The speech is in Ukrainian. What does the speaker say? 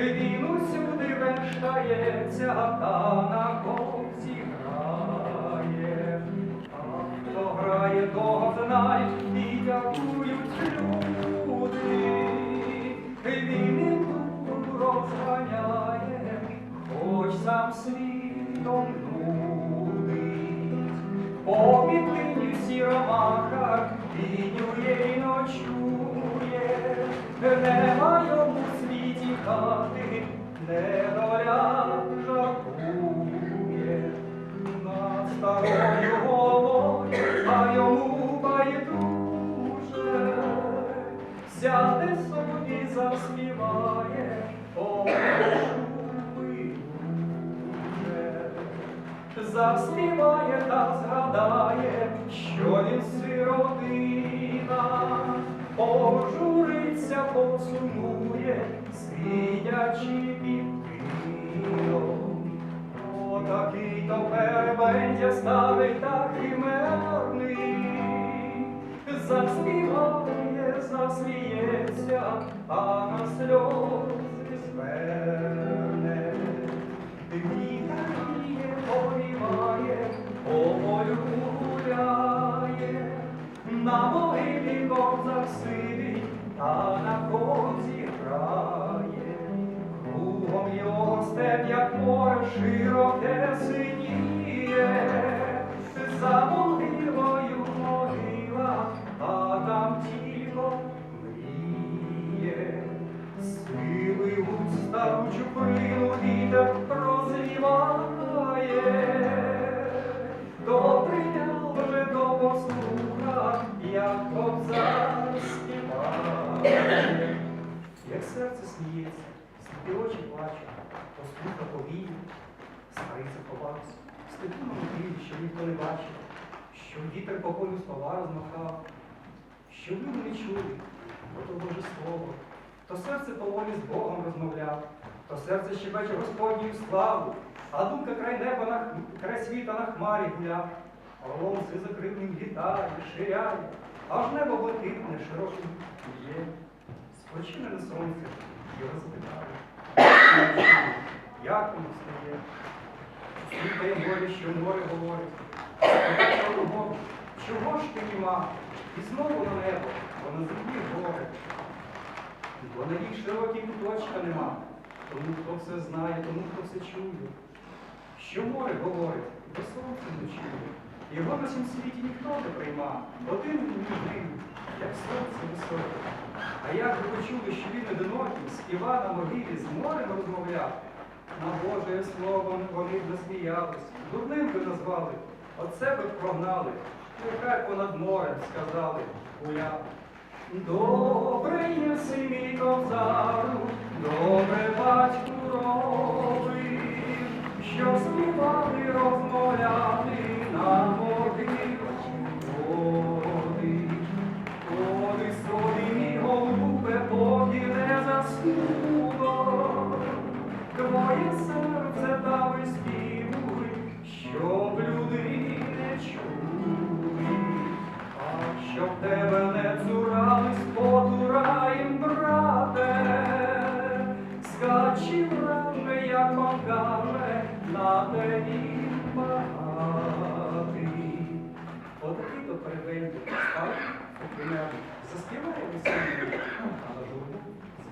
Він усюди венштається, та на ковці грає. А хто грає, того знає і дякують люди. Він і турок розганяє, хоч сам світом. Заспіває та згадає, що він сиротина, пожуриться, посумує, світячи під тином. Отакий то перебендя ставить так химерний, заспіває, засміється, а на сльози зверне. Ковзах сидить, та на ковзі грає. Кругом його степ, як море, широке синіє, за могилою могила, а там тільки мріє. Сили у стару чуприну Як серце сміється, сліпі очі плачуть, послуха повіє, стариця ховався, в степу на могилі, що ніхто не бачив, що вітер по полю слова розмахав, що люди не чули, бо то Боже Слово, то серце поволі з Богом розмовляв, то серце щебече Господню славу, а думка край неба на край світа на хмарі гуляв, Орлом закритним літає, ширяє, аж небо блакитне, широким є. Спочине на сонце, його спитали. Як воно стає? Слухає море, що море говорить. Кругом, чого ж ти нема? І знову на небо, бо на землі горе. Бо на рік широкій куточка нема. Тому хто все знає, тому хто все чує. Що море говорить, то сонце не чує. Його на цім світі ніхто не прийма. Один він єдиний, як сонце високе. А як ви почули, що він одинокий, співа на могилі з морем розмовляв? На Боже слово вони б насміялись, дурним би назвали, от себе б прогнали, нехай понад морем сказали гуляв. Добре єси мій ковзару, Твоє серце та виспівуй, щоб люди не чули, а щоб тебе не цурались, потураєм, брате, скачі враже, як он каже, на тобі багатий. Отакий то перебеньки став, заспіває весільний.